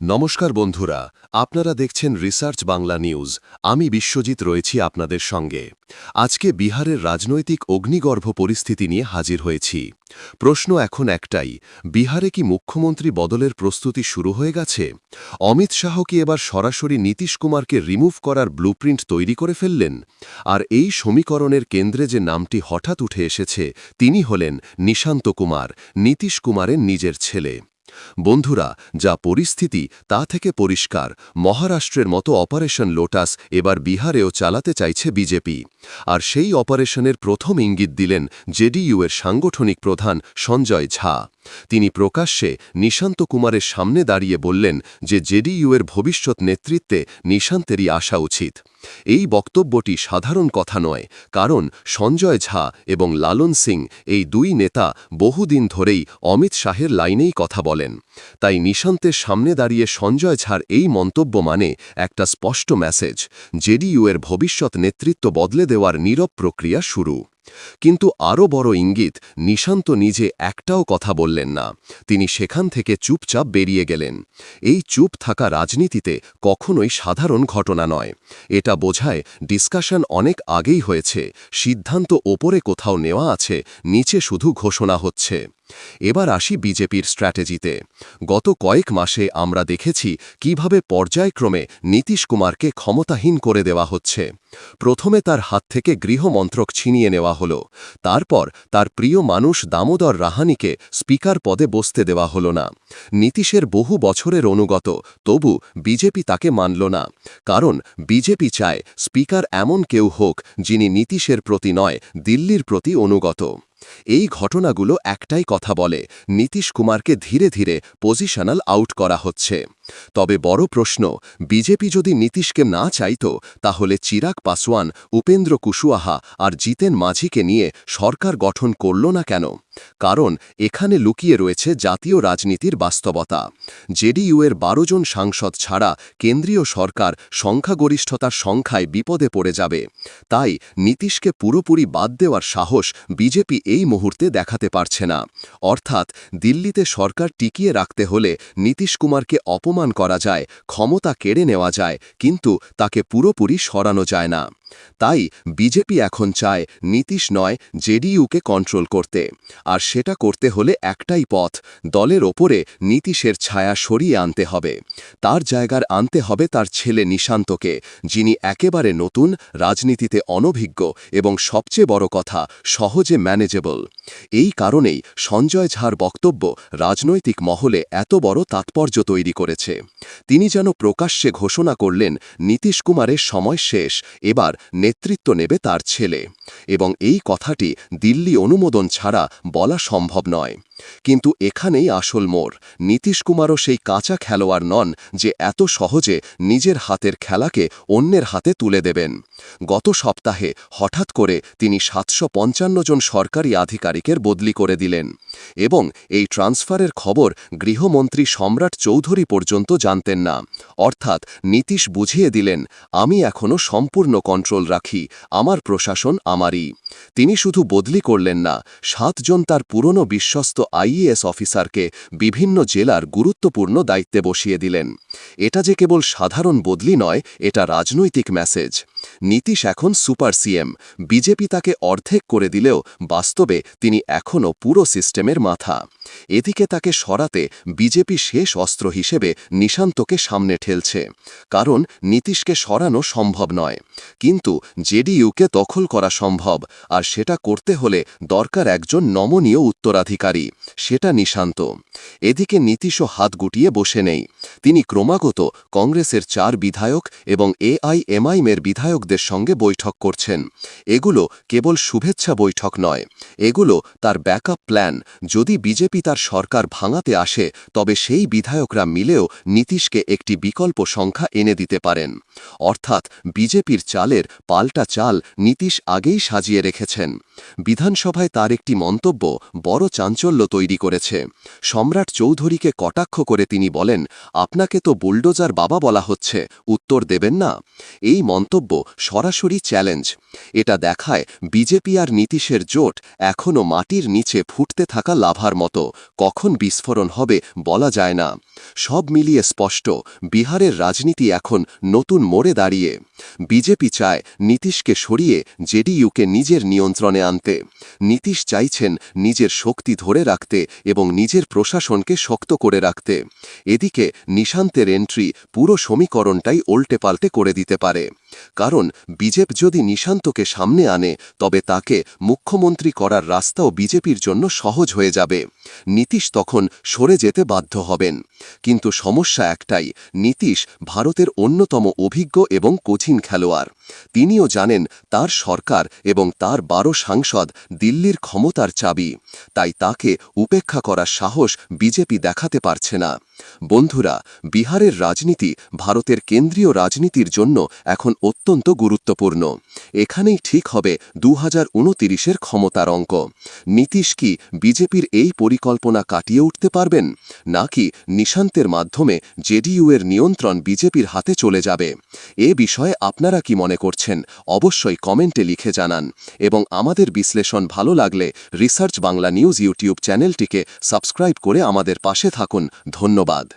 নমস্কার বন্ধুরা, আপনারা দেখছেন রিসার্চ বাংলা নিউজ। আমি বিশ্বজিৎ রয়েছি আপনাদের সঙ্গে। আজকে বিহারের রাজনৈতিক অগ্নিগর্ভ পরিস্থিতি নিয়ে হাজির হয়েছি। প্রশ্ন এখন একটাই, বিহারে কি মুখ্যমন্ত্রী বদলের প্রস্তুতি শুরু হয়ে গেছে? অমিত শাহ কি এবার সরাসরি নীতিশ কুমারকে রিমুভ করার ব্লুপ্রিন্ট তৈরি করে ফেললেন? আর এই সমীকরণের কেন্দ্রে যে নামটি হঠাৎ উঠে এসেছে, তিনি হলেন নিশান্ত কুমার, নীতিশ কুমারের নিজের ছেলে। বন্ধুরা, যা পরিস্থিতি তা থেকে পরিষ্কার। মহারাষ্ট্রের মতো অপারেশন লোটাস এবার বিহারেও চালাতে চাইছে বিজেপি। আর সেই অপারেশনের প্রথম ইঙ্গিত দিলেন জেডিইউ এর সাংগঠনিক প্রধান সঞ্জয় ঝা। তিনি প্রকাশ্যে নিশান্ত কুমারের সামনে দাঁড়িয়ে বললেন যে জেডিইউ এর ভবিষ্যৎ নেতৃত্বে নিশান্তেরই আসা উচিত। এই বক্তব্যটি সাধারণ কথা নয়, কারণ সঞ্জয় ঝা এবং লালন সিং এই দুই নেতা বহুদিন ধরেই অমিত শাহের লাইনেই কথা বলেন। তাই নিশান্তের সামনে দাঁড়িয়ে সঞ্জয় ঝার এই মন্তব্য মানে একটা স্পষ্ট মেসেজ জেডিইউ এর ভবিষ্যৎ নেতৃত্ব বদলে দেওয়ার নীরব প্রক্রিয়া শুরু। কিন্তু আরও বড় ইঙ্গিত, নিশান্ত নিজে একটাও কথা বললেন না। তিনি সেখান থেকে চুপচাপ বেরিয়ে গেলেন। এই চুপ থাকা রাজনীতিতে কখনোই সাধারণ ঘটনা নয়। এটা বোঝায় ডিসকাশন অনেক আগেই হয়েছে, সিদ্ধান্ত ওপরে কোথাও নেওয়া আছে, নিচে শুধু ঘোষণা হচ্ছে। এবার আসি বিজেপির স্ট্র্যাটেজিতে। গত কয়েক মাসে আমরা দেখেছি কীভাবে পর্যায়ক্রমে নীতিশ কুমারকে ক্ষমতাহীন করে দেওয়া হচ্ছে। প্রথমে তার হাত থেকে গৃহমন্ত্রক ছিনিয়ে নেওয়া হল। তারপর তার প্রিয় মানুষ দামোদর রাহানিকে স্পিকার পদে বসতে দেওয়া হল না। নীতিশের বহু বছরের অনুগত, তবু বিজেপি তাকে মানল না। কারণ বিজেপি চায় স্পিকার এমন কেউ হোক যিনি নীতিশের প্রতি নয়, দিল্লির প্রতি অনুগত। এই ঘটনাগুলো একটাই কথা বলে নীতিশ কুমারকে ধীরে ধীরে পজিশনাল আউট করা হচ্ছে। তবে বড় প্রশ্ন, বিজেপি যদি নীতিশকে না চাইত, তাহলে চিরাগ পাসওয়ান, উপেন্দ্র কুশুয়াহা আর জিতেন মাঝিকে নিয়ে সরকার গঠন করল না কেন? কারণ এখানে লুকিয়ে রয়েছে জাতীয় রাজনীতির বাস্তবতা। জেডিইউ এর বারো জন সাংসদ ছাড়া কেন্দ্রীয় সরকার সংখ্যাগরিষ্ঠতার সংখ্যায় বিপদে পড়ে যাবে। তাই নীতিশকে পুরোপুরি বাদ দেওয়ার সাহস বিজেপি এই মুহূর্তে দেখাতে পারছে না। অর্থাৎ দিল্লিতে সরকার টিকিয়ে রাখতে হলে নীতিশ কুমারকে অপমান করা যায় ক্ষমতা কেড়ে নেওয়া যায় কিন্তু তাকে পুরোপুরি সরানো যায় না। তাই বিজেপি এখন চায় নীতিশ নয় জেডিইউকে কন্ট্রোল করতে। আর সেটা করতে হলে একটাই পথ, দলের ওপরে নীতিশের ছায়া সরিয়ে আনতে হবে। তার জায়গার আনতে হবে তার ছেলে নিশান্তকে, যিনি একেবারে নতুন, রাজনীতিতে অনভিজ্ঞ এবং সবচেয়ে বড় কথা, সহজে ম্যানেজেবল এই কারণেই সঞ্জয় ঝার বক্তব্য রাজনৈতিক মহলে এত বড় তাৎপর্য তৈরি করেছে। তিনি যেন প্রকাশ্যে ঘোষণা করলেন, নীতিশ কুমারের সময় শেষ, এবার নেতৃত্ব নেবে তার ছেলে। এবং এই কথাটি দিল্লি অনুমোদন ছাড়া বলা সম্ভব নয়। কিন্তু এখানেই আসল মোড়। নীতিশ কুমারও সেই কাঁচা খেলোয়াড় নন যে এত সহজে নিজের হাতের খেলাকে অন্যের হাতে তুলে দেবেন। গত সপ্তাহে হঠাৎ করে তিনি সাতশো পঞ্চান্ন জন সরকারি আধিকারিকের বদলি করে দিলেন এবং এই ট্রান্সফারের খবর গৃহমন্ত্রী সম্রাট চৌধুরী পর্যন্ত জানতেন না। অর্থাৎ নীতিশ বুঝিয়ে দিলেন, আমি এখনও সম্পূর্ণ কন্ট্রোল রাখি, আমার প্রশাসন আমারই। তিনি শুধু বদলি করলেন না, সাতজন তার পুরনো বিশ্বস্ত আইএএস অফিসারকে বিভিন্ন জেলার গুরুত্বপূর্ণ দায়িত্বে বসিয়ে দিলেন। এটা যে কেবল সাধারণ বদলি নয়, এটা রাজনৈতিক মেসেজ। নীতিশ এখন সুপার সিএম। বিজেপি তাকে অর্ধেক করে দিলেও বাস্তবে তিনি এখনও পুরো সিস্টেমের মাথা। এদিকে তাকে সরাতে বিজেপি শেষ অস্ত্র হিসেবে নিশান্তকে সামনে ঠেলছে। কারণ নীতিশকে সরানো সম্ভব নয়। কিন্তু জেডিইউকে দখল করা সম্ভব, আর সেটা করতে হলে দরকার একজন নমনীয় উত্তরাধিকারী, সেটা নিশান্ত। এদিকে নীতিশও হাত গুটিয়ে বসে নেই। তিনি ক্রমাগত কংগ্রেসের চার বিধায়ক এবং এআইএমআইএমের বিধায়কদের সঙ্গে বৈঠক করছেন। এগুলো কেবল শুভেচ্ছা বৈঠক নয়, এগুলো তার ব্যাকআপ প্ল্যান। যদি বিজেপি তার সরকার ভাঙাতে আসে, তবে সেই বিধায়করা মিলেও নীতিশকে একটি বিকল্প সংখ্যা এনে দিতে পারেন। অর্থাৎ বিজেপির চালের পাল্টা চাল নীতিশ আগেই সাজিয়ে রেখেছেন। বিধানসভায় তার একটি মন্তব্য বড় চাঞ্চল্য তৈরি করেছে। সম্রাট চৌধুরীকে কটাক্ষ করে তিনি বলেন, আপনাকে তো বুলডোজার বাবা বলা হচ্ছে, উত্তর দেবেন না। এই মন্তব্য সরাসরি চ্যালেঞ্জ। এটা দেখায় বিজেপি আর নীতিশের জোট এখনও মাটির নিচে ফুটতে থাকা লাভার মতো। কখন বিস্ফোরণ হবে বলা যায় না। সব মিলিয়ে স্পষ্ট, বিহারের রাজনীতি এখন নতুন মোড়ে দাঁড়িয়ে। বিজেপি চায় নীতিশকে সরিয়ে জেডিইউকে নিজের নিয়ন্ত্রণে আনতে। নীতিশ চাইছেন নিজের শক্তি ধরে রাখতে এবং নিজের প্রশাসনকে শক্ত করে রাখতে। এদিকে নিশান্তের এন্ট্রি পুরো সমীকরণটাই উল্টে পাল্টে করে দিতে পারে। কারণ বিজেপ যদি নিশান্তকে সামনে আনে, তবে তাকে মুখ্যমন্ত্রী করার রাস্তাও বিজেপির জন্য সহজ হয়ে যাবে। নীতিশ তখন সরে যেতে বাধ্য হবেন। কিন্তু সমস্যা একটাই, নীতিশ ভারতের অন্যতম অভিজ্ঞ এবং কঠিন খেলোয়াড়। তিনিও জানেন, তার সরকার এবং তার বারো সাংসদ দিল্লির ক্ষমতার চাবি। তাই তাকে উপেক্ষা করার সাহস বিজেপি দেখাতে পারছে না। বন্ধুরা, বিহারের রাজনীতি ভারতের কেন্দ্রীয় রাজনীতির জন্য এখন অত্যন্ত গুরুত্বপূর্ণ। এখানেই ঠিক হবে দু হাজার ক্ষমতার অঙ্ক। নীতিশ কি বিজেপির এই পরিকল্পনা কাটিয়ে উঠতে পারবেন? নাকি নিশান্তের মাধ্যমে জেডিইউ এর নিয়ন্ত্রণ বিজেপির হাতে চলে যাবে? এ বিষয়ে আপনারা কি মনে করছেন? অবশ্যই কমেন্টে লিখে জানান। এবং আমাদের বিশ্লেষণ ভালো লাগলে রিসার্চ বাংলা নিউজ ইউটিউব চ্যানেলটিকে সাবস্ক্রাইব করে আমাদের পাশে থাকুন। ধন্যবাদ। আবাদ